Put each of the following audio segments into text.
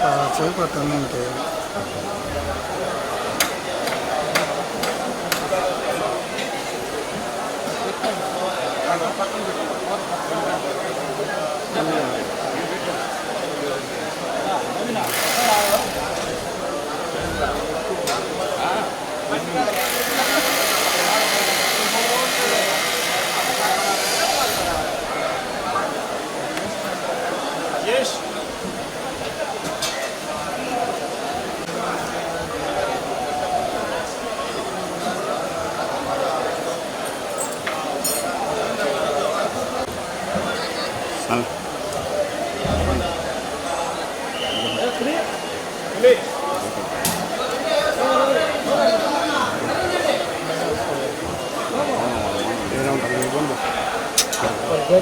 다 적어뒀는데. 아,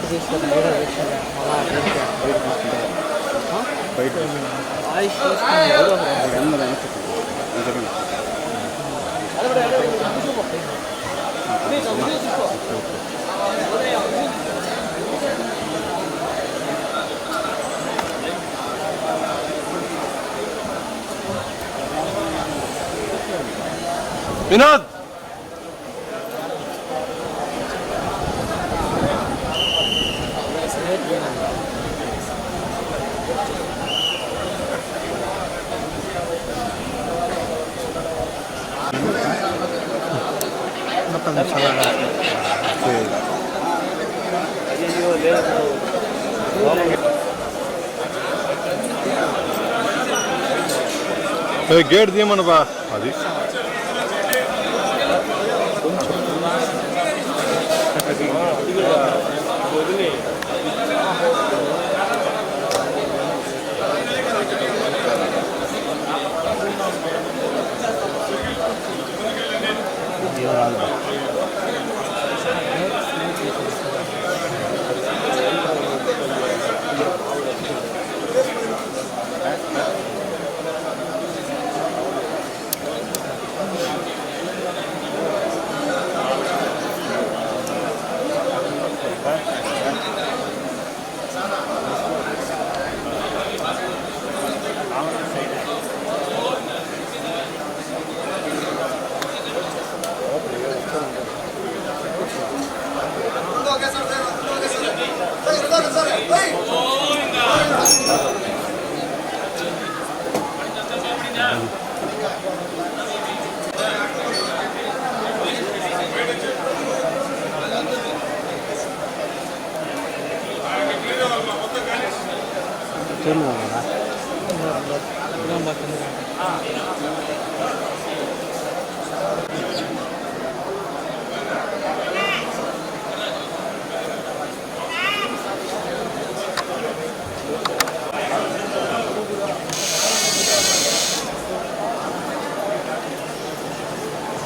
తీసుకొని బయట తీసుకుంటా ఆయుష్ తీసుకుని ఎవరో 저는 나. 그냥 맛있는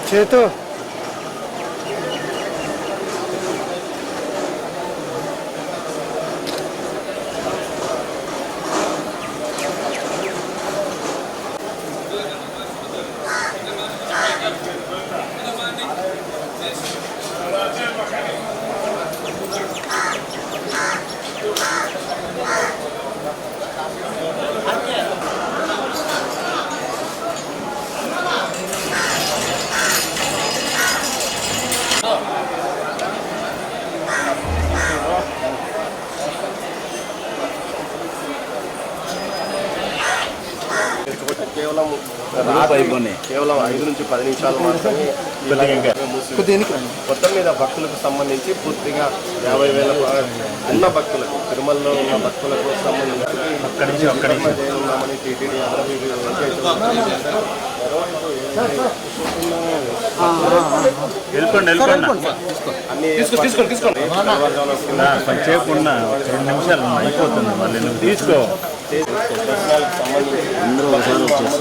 제또 పది నిమిషాలు మాత్రమే మొత్తం మీద భక్తులకు సంబంధించి పూర్తిగా యాభై వేల ఉన్న భక్తులకు తిరుమలలో ఉన్న భక్తులకు సంబంధించి ఉన్నామని టీటీడీ రెండు నిమిషాలు అయిపోతుంది మళ్ళీ నువ్వు తీసుకో. అందరూ ఒకసారి వచ్చేసి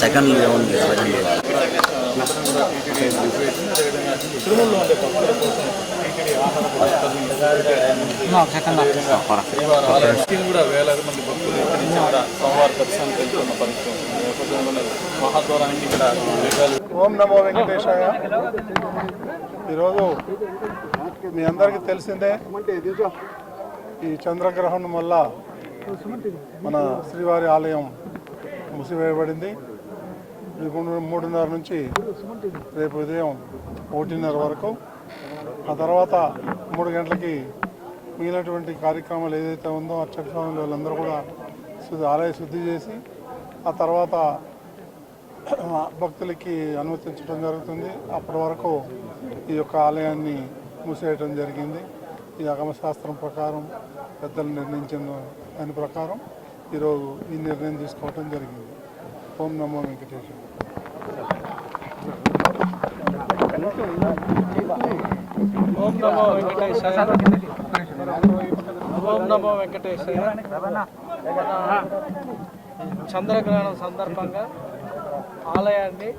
సెకండ్ ఏముంది సెకండ్ ఇది కూడా వేలాది మంది భక్తులు ఇక్కడి నుంచి కూడా సోమవార దర్శనానికి వెళ్తున్న పరిస్థితి ఉంది. మహాద్వారానికి ఇక్కడ ఓం నమో వెంకటేశాయ ఈరోజు మీ అందరికీ తెలిసిందే ఈ చంద్రగ్రహణం వల్ల మన శ్రీవారి ఆలయం మూసివేయబడింది మూడున్నర నుంచి రేపు ఉదయం ఒకటిన్నర వరకు ఆ తర్వాత మూడు గంటలకి మిగిలినటువంటి కార్యక్రమాలు ఏదైతే ఉందో అర్చక స్వాములు వాళ్ళందరూ కూడా శుద్ధి ఆలయ శుద్ధి చేసి ఆ తర్వాత భక్తులకి అనుమతించడం జరుగుతుంది. అప్పటి వరకు ఈ యొక్క ఆలయాన్ని మూసేయటం జరిగింది. ఈ అగమశాస్త్రం ప్రకారం పెద్దలు నిర్ణయించిన దాని ప్రకారం ఈరోజు ఈ నిర్ణయం తీసుకోవటం జరిగింది. ఓం నమో వెంకటేశ్వర ఓం నమో వెంకటేశాయ. ఓం నమో వెంకటేశాయ. చంద్రగ్రహణం సందర్భంగా ఆలయాన్ని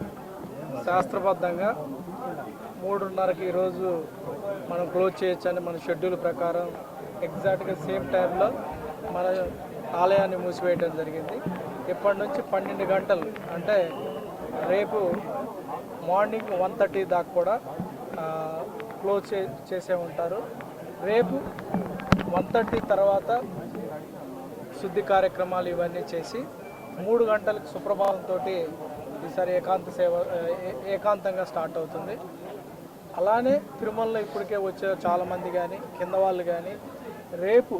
శాస్త్రబద్ధంగా మూడున్నరకి ఈరోజు మనం క్లోజ్ చేయొచ్చని మన షెడ్యూల్ ప్రకారం ఎగ్జాక్ట్గా సేమ్ టైంలో మన ఆలయాన్ని మూసివేయడం జరిగింది. ఇప్పటి నుంచి పన్నెండు గంటలు అంటే రేపు మార్నింగ్ వన్ థర్టీ దాకా కూడా క్లోజ్ చే చేసే ఉంటారు. రేపు వన్ థర్టీ తర్వాత శుద్ధి కార్యక్రమాలు ఇవన్నీ చేసి మూడు గంటలకు సుప్రభావంతో ఈసారి ఏకాంత సేవ ఏకాంతంగా స్టార్ట్ అవుతుంది. అలానే తిరుమలలో ఇప్పటికే వచ్చే చాలామంది కానీ కింద వాళ్ళు కానీ రేపు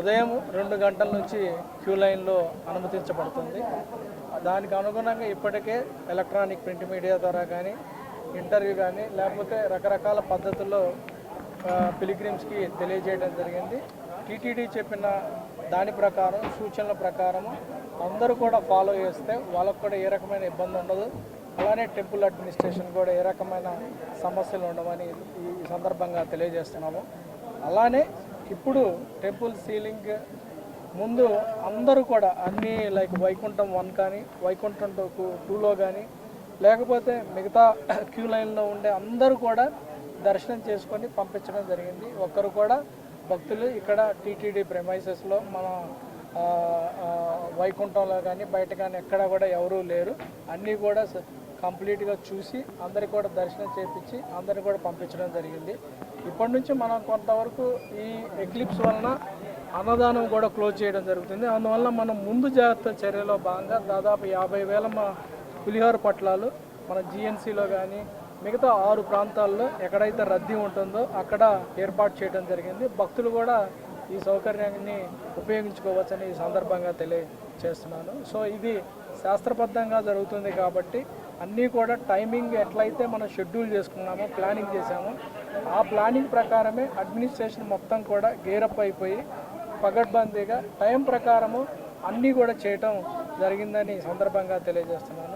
ఉదయం రెండు గంటల నుంచి క్యూ లైన్లో అనుమతించబడుతుంది. దానికి అనుగుణంగా ఇప్పటికే ఎలక్ట్రానిక్ ప్రింట్ మీడియా ద్వారా కానీ ఇంటర్వ్యూ కానీ లేకపోతే రకరకాల పద్ధతుల్లో పిలిగ్రిమ్స్కి తెలియజేయడం జరిగింది. టీటీడీ చెప్పిన దాని ప్రకారం సూచనల ప్రకారం అందరూ కూడా ఫాలో చేస్తే వాళ్ళకు కూడా ఏ రకమైన ఇబ్బంది ఉండదు. అలానే టెంపుల్ అడ్మినిస్ట్రేషన్ కూడా ఏ రకమైన సమస్యలు ఉండవని ఈ సందర్భంగా తెలియజేస్తున్నాము. అలానే ఇప్పుడు టెంపుల్ సీలింగ్ ముందు అందరూ కూడా అన్నీ లైక్ వైకుంఠం వన్ కానీ వైకుంఠం టూ టూలో కానీ లేకపోతే మిగతా క్యూ లైన్లో ఉండే అందరూ కూడా దర్శనం చేసుకొని పంపించడం జరిగింది. ఒక్కరు కూడా భక్తులు ఇక్కడ టీటీడీ ప్రెమైసెస్లో మన వైకుంఠంలో కానీ బయట కానీ ఎక్కడ కూడా ఎవరూ లేరు. అన్నీ కూడా కంప్లీట్గా చూసి అందరికి కూడా దర్శనం చేపించి అందరిని కూడా పంపించడం జరిగింది. ఇప్పటి నుంచి మనం కొంతవరకు ఈ ఎక్లిప్స్ వలన అన్నదానం కూడా క్లోజ్ చేయడం జరుగుతుంది. అందువల్ల మనం ముందు జాగ్రత్త చర్యలో భాగంగా దాదాపు యాభై వేల మా పులిహోర పట్లాలు మన జిఎన్సీలో కానీ మిగతా ఆరు ప్రాంతాల్లో ఎక్కడైతే రద్దీ ఉంటుందో అక్కడ ఏర్పాటు చేయడం జరిగింది. భక్తులు కూడా ఈ సౌకర్యాన్ని ఉపయోగించుకోవచ్చని ఈ సందర్భంగా తెలియచేస్తున్నాను సో ఇది శాస్త్రబద్ధంగా జరుగుతుంది కాబట్టి అన్నీ కూడా టైమింగ్ ఎట్లయితే మనం షెడ్యూల్ చేసుకున్నామో ప్లానింగ్ చేసాము ఆ ప్లానింగ్ ప్రకారమే అడ్మినిస్ట్రేషన్ మొత్తం కూడా గేరప్ అయిపోయి పగడ్బందీగా టైం ప్రకారము అన్నీ కూడా చేయటం జరిగిందని ఈ సందర్భంగా తెలియజేస్తున్నాను.